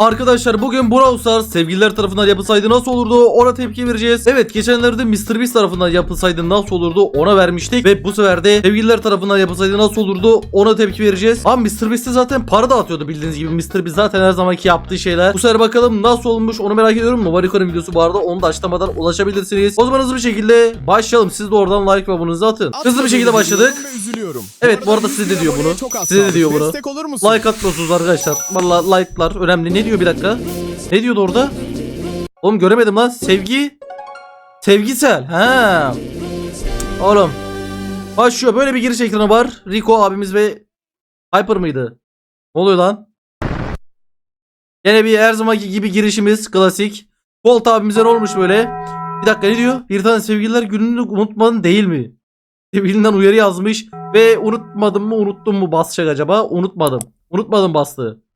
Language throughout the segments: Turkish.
Arkadaşlar bugün Brawl Stars sevgililer tarafından yapılsaydı nasıl olurdu ona tepki vereceğiz. Evet geçenlerde Mr. Beast tarafından yapılsaydı nasıl olurdu ona vermiştik. Ve bu sefer de sevgililer tarafından yapılsaydı nasıl olurdu ona tepki vereceğiz. Ama Mr. Beast'e zaten para dağıtıyordu bildiğiniz gibi. Mr. Beast zaten her zamanki yaptığı şeyler. Bu sefer bakalım nasıl olmuş onu merak ediyorum. Novariko'nun videosu bu arada onu da açlamadan ulaşabilirsiniz. O zaman hızlı bir şekilde başlayalım. Siz de oradan like ve abonunuzu atın. Hızlı bir şekilde başladık. Üzülüyorum. Evet, bu arada size de diyor bunu. Size de diyor bunu. Like atmıyorsunuz arkadaşlar. Valla like'lar önemli. Ne diyor bir dakika? Ne diyordu orada? Oğlum göremedim lan. Sevgi. Sevgisel. Ha. Oğlum. Başlıyor. Böyle bir giriş ekranı var. Rico abimiz ve Hyper mıydı? Ne oluyor lan? Yine bir her zamanki gibi girişimiz klasik. Bolt abimize ne olmuş böyle? Bir dakika ne diyor? Bir tane sevgililer gününü unutmadın değil mi? Sevgilinden uyarı yazmış ve unutmadım mı unuttum mu basacak acaba? Unutmadım. Unutmadım bastı.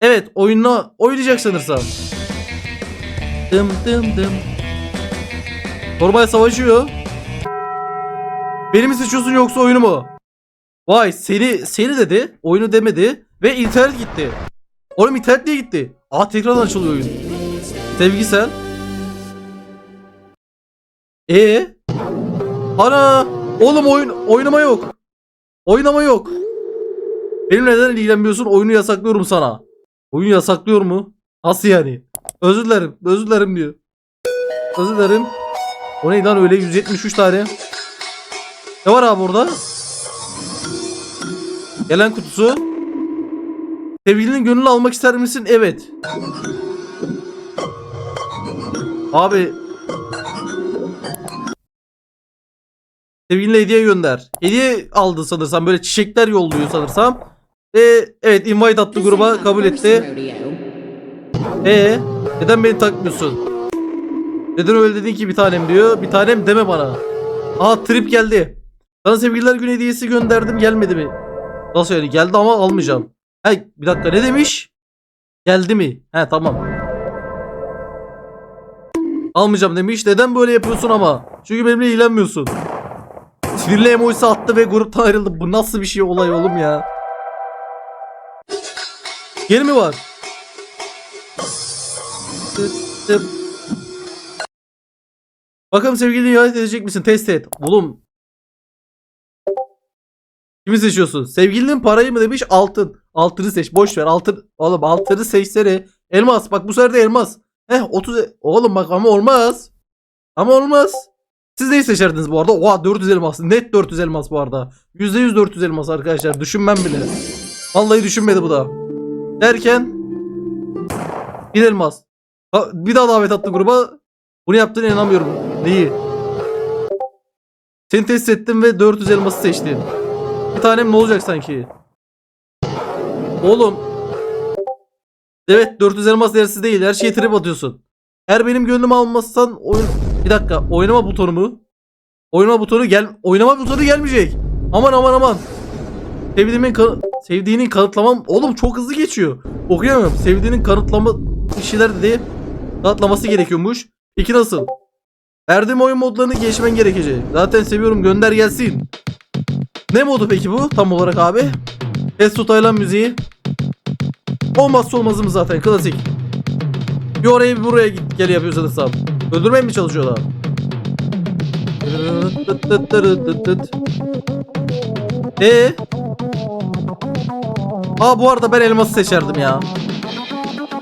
Evet oyunla oynayacak sanırsam. Dım dım dım. Torbay savaşıyor. Beni mi seçiyorsun yoksa oyunu mu? Vay seni seni dedi. Oyunu demedi. Ve internet gitti. Oğlum internet niye gitti? Aa tekrardan açılıyor oyun. Sevgisel. E Ana! Oğlum oyun oynama yok. Oynama yok. Benim neden ilgilenmiyorsun? Oyunu yasaklıyorum sana. Oyun yasaklıyor mu? Nasıl yani? Özür dilerim. Özür dilerim diyor. Özür dilerim. O neydi lan öyle 173 tane. Ne var abi orada? Gelen kutusu. Sevgilinin gönlünü almak ister misin? Evet. Abi Sevgiline hediye gönder. Hediye aldı sanırsam. Böyle çiçekler yolluyor sanırsam. E, evet invite attı gruba kabul etti. E neden beni takmıyorsun? Neden öyle dedin ki bir tanem diyor. Bir tanem deme bana. Aa trip geldi. Sana sevgililer günü hediyesi gönderdim gelmedi mi? Nasıl yani geldi ama almayacağım. He bir dakika ne demiş? Geldi mi? He tamam. Almayacağım demiş. Neden böyle yapıyorsun ama? Çünkü benimle ilgilenmiyorsun. Sinirli emojisi attı ve gruptan ayrıldı. Bu nasıl bir şey olay oğlum ya? Yeni mi var? Bakalım sevgilini ihanet edecek misin? Test et. Oğlum. Kimi seçiyorsun? Sevgilinin parayı mı demiş? Altın. Altını seç. Boş ver. Altın. Oğlum altını seçsene. Elmas. Bak bu sefer de elmas. Heh 30. e- Oğlum bak ama olmaz. Ama olmaz. Siz neyi seçerdiniz bu arada? Oha 400 elmas. Net 400 elmas bu arada. %100 400 elmas arkadaşlar. Düşünmem bile. Vallahi düşünmedi bu da. Derken bir elmas. Bir daha davet attı gruba. Bunu yaptığına inanamıyorum. Neyi? Seni test ettim ve 400 elması seçtin. Bir tanem ne olacak sanki? Oğlum. Evet 400 elmas değersiz değil. Her şeye trip atıyorsun. Eğer benim gönlümü almazsan oyun... Bir dakika. Oynama butonu mu? Oynama butonu gel... Oynama butonu gelmeyecek. Aman aman aman. Sevdiğimin kan- sevdiğinin kanıtlamam... Oğlum çok hızlı geçiyor. Okuyamıyorum. Sevdiğinin kanıtlama bir şeyler dedi. Kanıtlaması gerekiyormuş. Peki nasıl? Verdiğim oyun modlarını geçmen gerekecek. Zaten seviyorum gönder gelsin. Ne modu peki bu tam olarak abi? Testo Taylan müziği. Olmazsa olmazımız zaten klasik. Bir oraya bir buraya git gel yapıyor sanırsam. Öldürmeye mi çalışıyorlar? Eee? Aa bu arada ben elması seçerdim ya.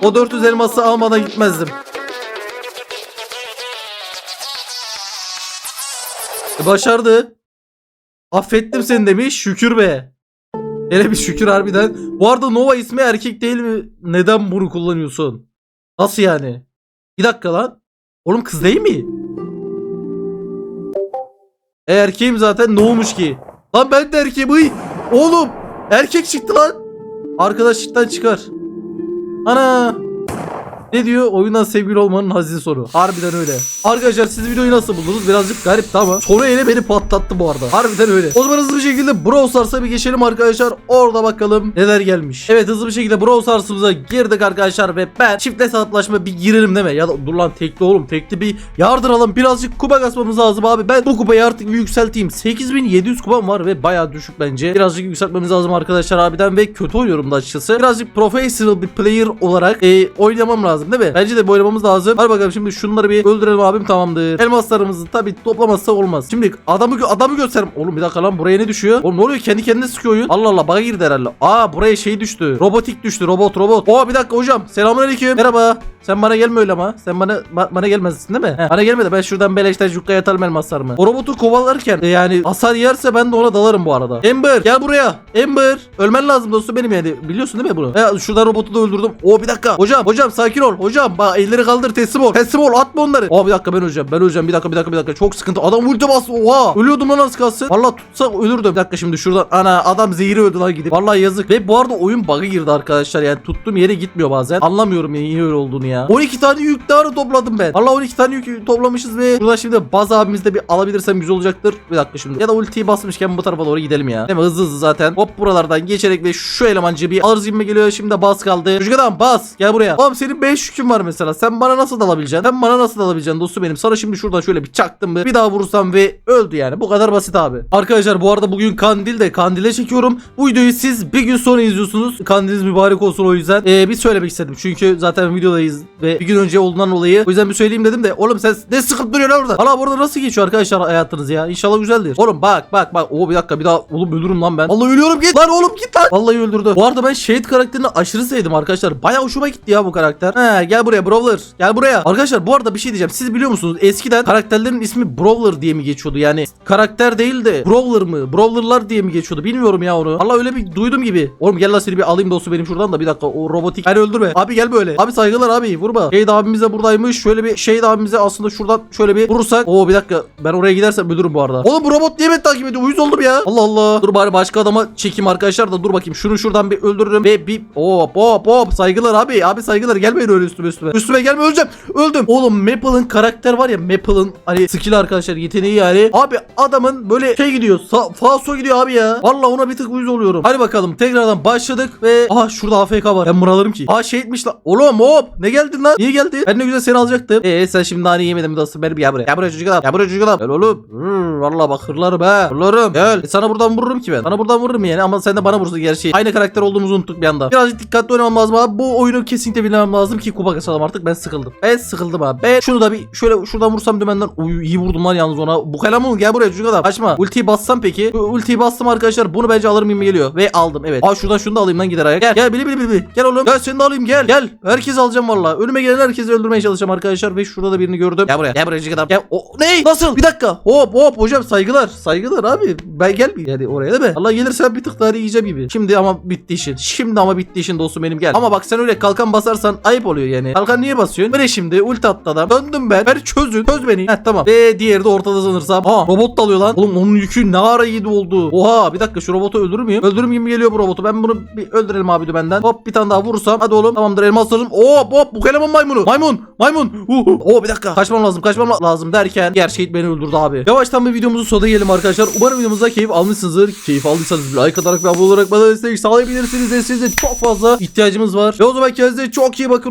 O 400 elması almadan gitmezdim. E, başardı. Affettim seni demiş. Şükür be. Hele bir şükür harbiden. Bu arada Nova ismi erkek değil mi? Neden bunu kullanıyorsun? Nasıl yani? Bir dakika lan. Oğlum kız değil mi? E erkeğim zaten ne olmuş ki? Lan ben de erkeğim. Oğlum erkek çıktı lan. Arkadaşlıktan çıkar. Ana. Ne diyor? Oyundan sevgili olmanın hazin sonu. Harbiden öyle. Arkadaşlar siz videoyu nasıl buldunuz? Birazcık garipti ama sonu ele beni patlattı bu arada. Harbiden öyle. O zaman hızlı bir şekilde Brawl bir geçelim arkadaşlar. Orada bakalım neler gelmiş. Evet hızlı bir şekilde Brawl girdik arkadaşlar ve ben çift hesaplaşma bir girelim deme. Ya da dur lan tekli oğlum tekli bir yardıralım. Birazcık kupa kasmamız lazım abi. Ben bu kupayı artık yükselteyim. 8700 kupam var ve bayağı düşük bence. Birazcık yükseltmemiz lazım arkadaşlar abiden ve kötü oynuyorum da açıkçası. Birazcık professional bir player olarak e, oynamam lazım değil mi? Bence de bu oynamamız lazım. Hadi bakalım şimdi şunları bir öldürelim abim tamamdır. Elmaslarımızı tabii toplamazsa olmaz. Şimdi adamı adamı gösterim. Oğlum bir dakika lan buraya ne düşüyor? Oğlum ne oluyor? Kendi kendine sıkıyor oyun. Allah Allah bug'a girdi herhalde. Aa buraya şey düştü. Robotik düştü. Robot robot. Oo bir dakika hocam. Selamünaleyküm. Merhaba. Sen bana gelme öyle ama. Sen bana ba- bana gelmezsin değil mi? He, bana gelme de ben şuradan beleşten cukkaya atalım elmaslarımı. O robotu kovalarken e, yani hasar yerse ben de ona dalarım bu arada. Ember gel buraya. Ember. Ölmen lazım dostum benim yani. Biliyorsun değil mi bunu? He, şuradan robotu da öldürdüm. Oo bir dakika. Hocam hocam sakin ol. Hocam bak elleri kaldır teslim ol. Teslim ol atma onları. Oo bir dakika ben öleceğim. Ben öleceğim. Bir dakika bir dakika bir dakika. Çok sıkıntı. Adam ulti bastı. Oha. Ölüyordum lan az kalsın. Valla tutsak ölürdüm. Bir dakika şimdi şuradan. Ana adam zehri öldü lan gidip. Vallahi yazık. Ve bu arada oyun bug'a girdi arkadaşlar. Yani tuttuğum yere gitmiyor bazen. Anlamıyorum ya niye öyle olduğunu ya. 12 tane yük daha topladım ben. Valla 12 tane yük toplamışız ve buradan şimdi baz abimizde bir alabilirsem güzel olacaktır. Bir dakika şimdi. Ya da ultiyi basmışken bu tarafa doğru gidelim ya. Değil mi? Hızlı hızlı zaten. Hop buralardan geçerek ve şu elemancı bir alırız gibi geliyor. Şimdi bas kaldı. Çocuk adam bas. Gel buraya. Oğlum senin 5 yükün var mesela. Sen bana nasıl dalabileceksin? Sen bana nasıl dalabileceksin dostum benim? Sana şimdi şuradan şöyle bir çaktım mı? Bir daha vurursam ve öldü yani. Bu kadar basit abi. Arkadaşlar bu arada bugün kandil de kandile çekiyorum. Bu videoyu siz bir gün sonra izliyorsunuz. Kandiliniz mübarek olsun o yüzden. Ee, bir söylemek istedim. Çünkü zaten videodayız ve bir gün önce olduğundan dolayı. O yüzden bir söyleyeyim dedim de. Oğlum sen ne sıkıp duruyorsun orada? Valla burada nasıl geçiyor arkadaşlar hayatınız ya? İnşallah güzeldir. Oğlum bak bak bak. Oo bir dakika bir daha. Oğlum ölürüm lan ben. Vallahi ölüyorum git. Lan oğlum git lan. Vallahi öldürdü. Bu arada ben Shade karakterini aşırı sevdim arkadaşlar. Baya hoşuma gitti ya bu karakter. He gel buraya Brawler. Gel buraya. Arkadaşlar bu arada bir şey diyeceğim. Siz biliyor musunuz? Eskiden karakterlerin ismi Brawler diye mi geçiyordu? Yani karakter değil de Brawler mı? Brawler'lar diye mi geçiyordu? Bilmiyorum ya onu. Allah öyle bir duydum gibi. Oğlum gel lan seni bir alayım dostum benim şuradan da bir dakika. O robotik. Beni öldürme. Abi gel böyle. Abi saygılar abi vurma. Shade abimiz de buradaymış. Şöyle bir Shade abimize aslında şuradan şöyle bir vurursak. Oo bir dakika. Ben oraya gidersem ölürüm bu arada. Oğlum bu robot niye beni takip ediyor? Uyuz oldum ya. Allah Allah. Dur bari başka adama çekeyim arkadaşlar da dur bakayım. Şunu şuradan bir öldürürüm ve bir hop hop hop saygılar abi. Abi saygılar gelmeyin öyle üstüme üstüme. Üstüme gelme öleceğim. Öldüm. Oğlum Maple'ın karakter var ya Maple'ın hani skill arkadaşlar yeteneği yani. Abi adamın böyle şey gidiyor. Sağ, falso gidiyor abi ya. Vallahi ona bir tık uyuz oluyorum. Hadi bakalım tekrardan başladık ve aha şurada AFK var. Ben bunu alırım ki. Aa şey etmiş lan. Oğlum hop ne geldin lan? Niye geldin? Ben ne güzel seni alacaktım. Eee sen şimdi nane yemedin mi dostum? Benim gel buraya. Gel buraya çocuk adam. Buraya çocuk adam. Gel oğlum. Hmm, vallahi bak hırlarım he. Hırlarım. Gel. E, sana buradan vururum ki ben. Sana buradan vururum yani ama sen de bana vursun gerçi. Aynı karakter olduğumuzu unuttuk bir anda. Birazcık dikkatli oynamam lazım abi. Bu oyunu kesinlikle bilmem lazım ki kupa kasalım artık. Ben sıkıldım. Ben sıkıldım abi. Ben şunu da bir şöyle şuradan vursam dümenden. Uy iyi vurdum lan yalnız ona. Bu kalem? Gel buraya çocuk adam. Kaçma. Ultiyi bassam peki. Bu Ultiyi bastım arkadaşlar. Bunu bence alırım gibi geliyor. Ve aldım evet. Aa şuradan şunu da alayım lan gider ayak. Gel. Gel bili bili bili. Gel oğlum. Gel seni de alayım gel. Gel. Herkes alacağım valla. Önüme gelen herkesi öldürmeye çalışacağım arkadaşlar. Ve şurada da birini gördüm. Gel buraya. Gel buraya çocuk adam. Gel. O, ne? Nasıl? Bir dakika. Hop hop hocam saygılar. Saygılar abi. Ben gelmeyeyim. Yani oraya değil mi? Allah gelirse bir tık daha yiyeceğim gibi. Şimdi ama bitti işin. Şimdi ama bitti işin dostum benim gel. Ama bak sen öyle kalkan basarsan ayıp oluyor yani. Kalkan niye basıyorsun? Böyle şimdi ulti attı adam. Döndüm ben. Ver çözün. Çöz beni. Heh tamam. Ve diğeri de ortada sanırsam. Ha robot da alıyor lan. Oğlum onun yükü ne ara yedi oldu. Oha bir dakika şu robotu öldürür müyüm? Öldürür gibi geliyor bu robotu. Ben bunu bir öldürelim abi benden. Hop bir tane daha vurursam. Hadi oğlum. Tamamdır elmas alalım. Hop hop bu kalemin maymunu. Maymun. Maymun. Uh, Oo bir dakika. Kaçmam lazım. Kaçmam lazım derken şehit beni öldürdü abi. Yavaştan bir videomuzun sonuna gelelim arkadaşlar. Umarım videomuzda keyif almışsınızdır. Keyif aldıysanız bir like atarak ve abone olarak bana destek sağlayabilirsiniz. Desteğinize çok fazla ihtiyacımız var. Ve o zaman kendinize çok iyi bakın.